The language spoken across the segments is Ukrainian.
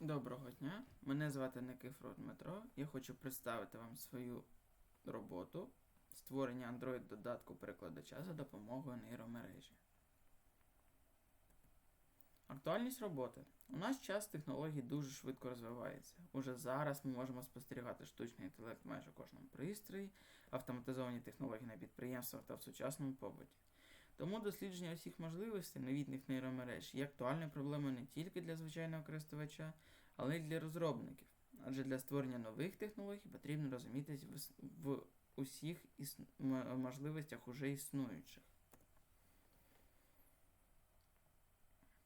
Доброго дня, мене звати Никифор Дмитро. Я хочу представити вам свою роботу створення Android додатку перекладача за допомогою нейромережі. Актуальність роботи. У наш час технології дуже швидко розвиваються. Уже зараз ми можемо спостерігати штучний інтелект майже кожному пристрої, автоматизовані технології на підприємствах та в сучасному побуті. Тому дослідження усіх можливостей новітніх нейромереж є актуальною проблемою не тільки для звичайного користувача, але й для розробників. Адже для створення нових технологій потрібно розумітись в, усіх іс... можливостях уже існуючих.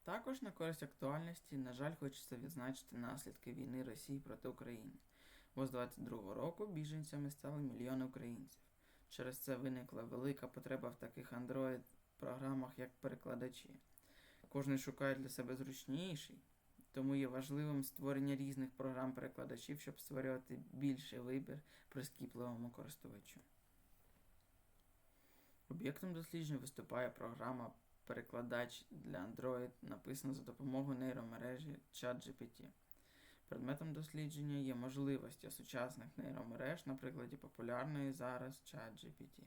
Також на користь актуальності, на жаль, хочеться відзначити наслідки війни Росії проти України. Бо з 22-го року біженцями стали мільйони українців. Через це виникла велика потреба в таких Android програмах, як перекладачі. Кожен шукає для себе зручніший, тому є важливим створення різних програм перекладачів, щоб створювати більший вибір прискіпливому користувачу. Об'єктом дослідження виступає програма перекладач для Android, написана за допомогою нейромережі ChatGPT. Предметом дослідження є можливості сучасних нейромереж на прикладі популярної зараз ChatGPT.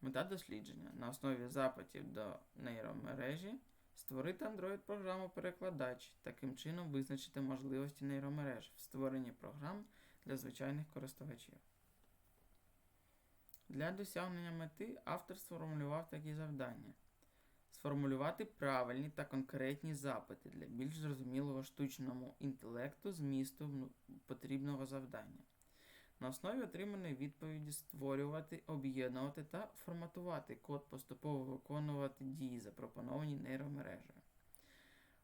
Мета дослідження на основі запитів до нейромережі створити Android-програму перекладач, таким чином визначити можливості нейромереж в створенні програм для звичайних користувачів. Для досягнення мети автор сформулював такі завдання: сформулювати правильні та конкретні запити для більш зрозумілого штучному інтелекту змісту потрібного завдання. На основі отриманої відповіді створювати, об'єднувати та форматувати код, поступово виконувати дії, запропоновані нейромережею.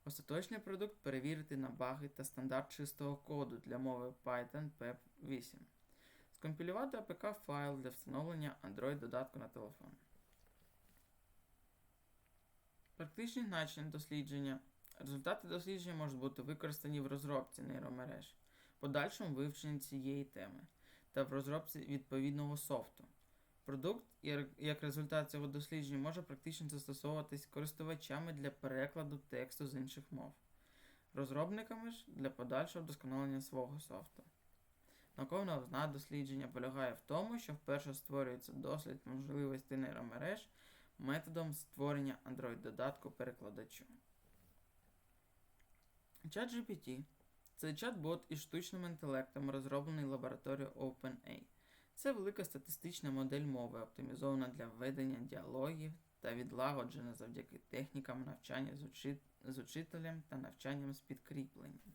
Остаточний продукт перевірити на баги та стандарт чистого коду для мови Python PEP 8. Скомпілювати APK файл для встановлення Android додатку на телефон. Практичні значення дослідження. Результати дослідження можуть бути використані в розробці нейромереж, подальшому вивченні цієї теми та в розробці відповідного софту. Продукт, як- результат цього дослідження, може практично застосовуватись користувачами для перекладу тексту з інших мов, розробниками ж для подальшого вдосконалення свого софту. Наукова озна дослідження полягає в тому, що вперше створюється дослід можливостей нейромереж методом створення Android-додатку перекладачу. ChatGPT це чат-бот із штучним інтелектом, розроблений лабораторією OpenAI. Це велика статистична модель мови, оптимізована для ведення діалогів та відлагоджена завдяки технікам навчання з, учи... з учителем та навчанням з підкріпленням.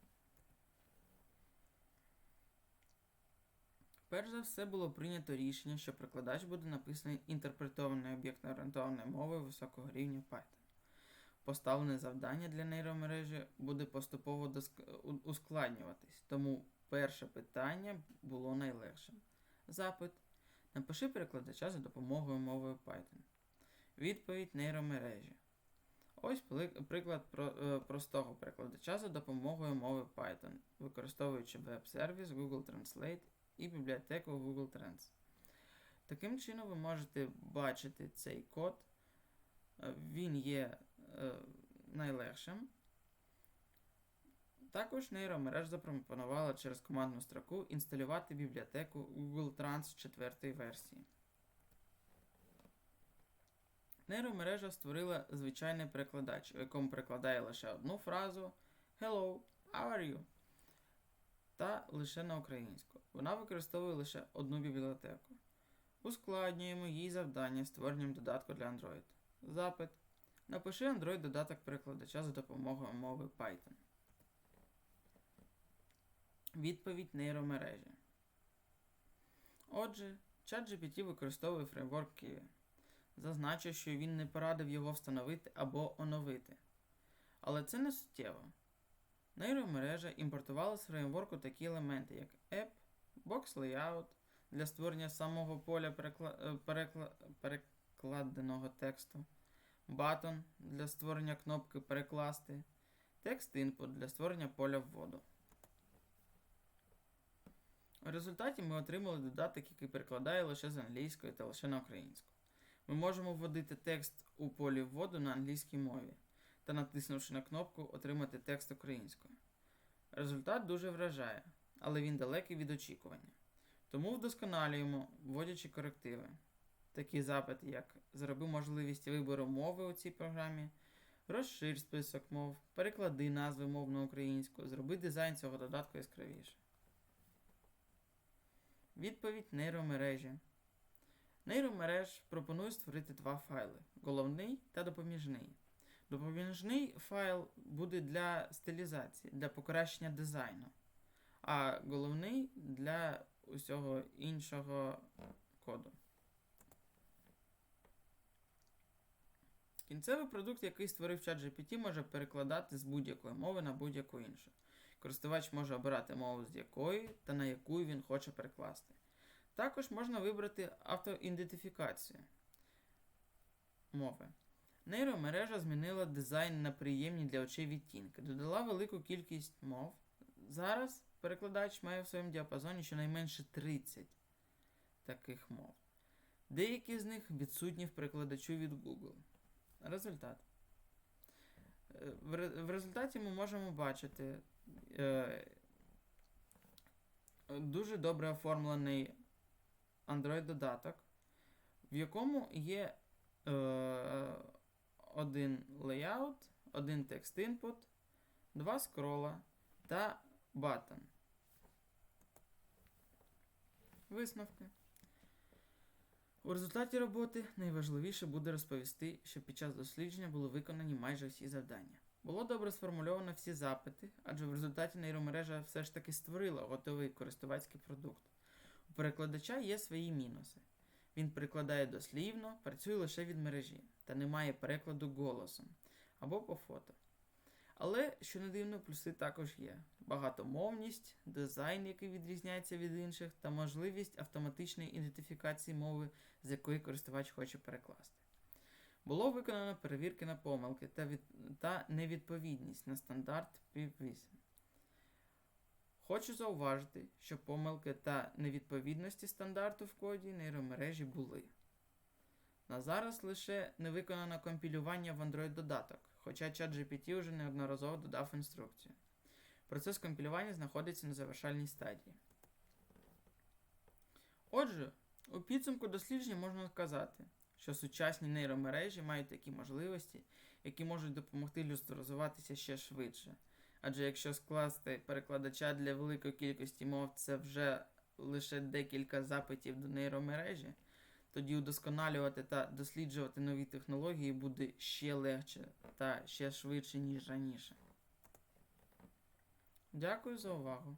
Перш за все було прийнято рішення, що прикладач буде написаний інтерпретованою об'єктно-орієнтованою мовою високого рівня Python. Поставлене завдання для нейромережі буде поступово ускладнюватись, тому перше питання було найлегшим. Запит. Напиши перекладача за допомогою мови Python. Відповідь нейромережі. Ось приклад е, простого перекладача за допомогою мови Python, використовуючи веб-сервіс Google Translate і бібліотеку Google Trends. Таким чином ви можете бачити цей код. Е, Він є найлегшим. Також нейромереж запропонувала через командну строку інсталювати бібліотеку Google Trans 4 версії. Нейромережа створила звичайний перекладач, у якому перекладає лише одну фразу Hello, how are you? та лише на українську. Вона використовує лише одну бібліотеку. Ускладнюємо їй завдання створенням додатку для Android. Запит. Напиши Android додаток перекладача за допомогою мови Python. Відповідь нейромережі. Отже, ChatGPT використовує фреймворк Kiwi. Зазначу, що він не порадив його встановити або оновити. Але це не суттєво. Нейромережа імпортувала з фреймворку такі елементи, як App, Box Layout для створення самого поля перекла... перекла... перекладеного тексту, Button для створення кнопки Перекласти, Text Input для створення поля вводу. У результаті ми отримали додаток, який перекладає лише з англійської та лише на українську. Ми можемо вводити текст у полі вводу на англійській мові та, натиснувши на кнопку, отримати текст українською. Результат дуже вражає, але він далекий від очікування. Тому вдосконалюємо, вводячи корективи. Такі запити, як зроби можливість вибору мови у цій програмі, розширь список мов, переклади назви мов на українську, зроби дизайн цього додатку яскравіше. Відповідь нейромережі. Нейромереж пропонує створити два файли: головний та допоміжний. Допоміжний файл буде для стилізації, для покращення дизайну, а головний для усього іншого коду. Кінцевий продукт, який створив ChatGPT, може перекладати з будь-якої мови на будь-яку іншу. Користувач може обирати мову, з якої та на яку він хоче перекласти. Також можна вибрати автоідентифікацію мови. Нейромережа змінила дизайн на приємні для очей відтінки, додала велику кількість мов. Зараз перекладач має в своєму діапазоні щонайменше 30 таких мов. Деякі з них відсутні в перекладачу від Google. Результат. Е, В, результаті ми можемо бачити е, дуже добре оформлений Android-додаток, в якому є е, один layout, один текст input, два скрола та button. Висновки. У результаті роботи найважливіше буде розповісти, що під час дослідження були виконані майже всі завдання. Було добре сформульовано всі запити, адже в результаті нейромережа все ж таки створила готовий користувацький продукт. У перекладача є свої мінуси. Він перекладає дослівно, працює лише від мережі та не має перекладу голосом або по фото. Але, що не дивно, плюси також є: багатомовність, дизайн, який відрізняється від інших, та можливість автоматичної ідентифікації мови, з якої користувач хоче перекласти. Було виконано перевірки на помилки та, від... та невідповідність на стандарт PIP-8. Хочу зауважити, що помилки та невідповідності стандарту в коді нейромережі були. На зараз лише не виконано компілювання в Android додаток, хоча ChatGPT вже неодноразово додав інструкцію. Процес компілювання знаходиться на завершальній стадії. Отже, у підсумку дослідження можна сказати, що сучасні нейромережі мають такі можливості, які можуть допомогти людству розвиватися ще швидше. Адже якщо скласти перекладача для великої кількості мов це вже лише декілька запитів до нейромережі, тоді удосконалювати та досліджувати нові технології буде ще легше та ще швидше, ніж раніше. Дякую за увагу.